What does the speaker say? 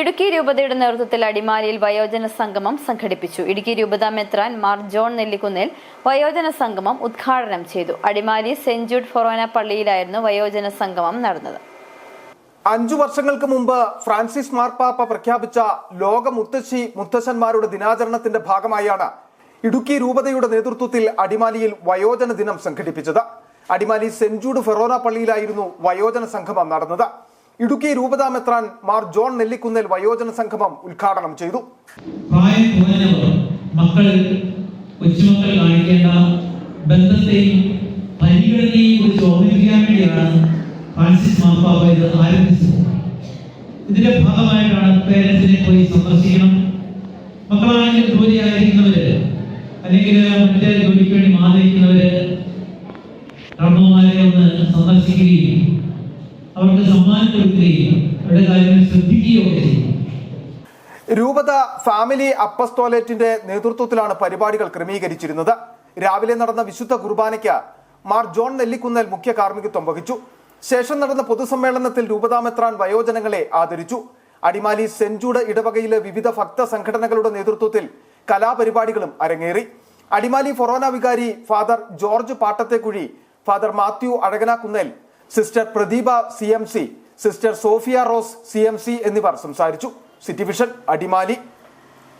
ഇടുക്കി രൂപതയുടെ നേതൃത്വത്തിൽ അടിമാലിയിൽ വയോജന സംഗമം സംഘടിപ്പിച്ചു. ഇടുക്കി രൂപത മെത്രാൻ മാർ ജോൺ നെല്ലിക്കുന്നിൽ വയോജന സംഗമം ഉദ്ഘാടനം ചെയ്തു. അടിമാലി സെന്റ് ജൂഡ് ഫൊറോന പള്ളിയിലായിരുന്നു വയോജന സംഗമം നടന്നത്. അഞ്ചു വർഷങ്ങൾക്ക് മുമ്പ് ഫ്രാൻസിസ് മാർപ്പാപ്പ പ്രഖ്യാപിച്ച ലോക മുത്തശ്ശി മുത്തശ്ശന്മാരുടെ ദിനാചരണത്തിന്റെ ഭാഗമായാണ് ഇടുക്കി രൂപതയുടെ നേതൃത്വത്തിൽ അടിമാലിയിൽ വയോജന ദിനം സംഘടിപ്പിച്ചത്. അടിമാലി സെന്റ് ജൂഡ് ഫെറോന പള്ളിയിലായിരുന്നു വയോജന സംഗമം നടന്നത്. ഇടുക്കി രൂപതാമെത്രാൻ മാർ ജോൺ നെല്ലിക്കുന്നേൽ വയോജന സംഗമം ഉദ്ഘാടനം ചെയ്തു. മക്കൾ ബന്ധത്തെയും കുറിച്ച് ഇത് ഇതിന്റെ ഭാഗമായിട്ടാണ് പേരൻസിനെ പോയി സന്ദർശിക്കണം. മക്കളാണെങ്കിൽ ജോലിയായിരിക്കുന്നവര് അല്ലെങ്കിൽ മറ്റേ ജോലിക്ക് വേണ്ടി മാറിയിരിക്കുന്നവര് ഒന്ന് സന്ദർശിക്കുകയും അവർക്ക് സമ്മാനം കൊടുക്കുകയും അവരുടെ രൂപത ഫാമിലി അപ്പസ്തോലേറ്റിന്റെ നേതൃത്വത്തിലാണ് പരിപാടികൾ ക്രമീകരിച്ചിരുന്നത്. രാവിലെ നടന്ന വിശുദ്ധ കുർബാനയ്ക്ക് മാർ ജോൺ നെല്ലിക്കുന്നൽ മുഖ്യ കാർമ്മികത്വം വഹിച്ചു. ശേഷം നടന്ന പൊതുസമ്മേളനത്തിൽ രൂപതാമെത്രാൻ വയോജനങ്ങളെ ആദരിച്ചു. അടിമാലി സെഞ്ചൂട് ഇടവകയിലെ വിവിധ ഭക്ത സംഘടനകളുടെ നേതൃത്വത്തിൽ കലാപരിപാടികളും അരങ്ങേറി. അടിമാലി ഫൊറോന വികാരി father George Pattathekuzhy father Mathew Azhakanakunnel sister Pradeepa C M C sister Sophia Rose C M C എന്നിവർ സംസാരിച്ചു. City vision Adimali.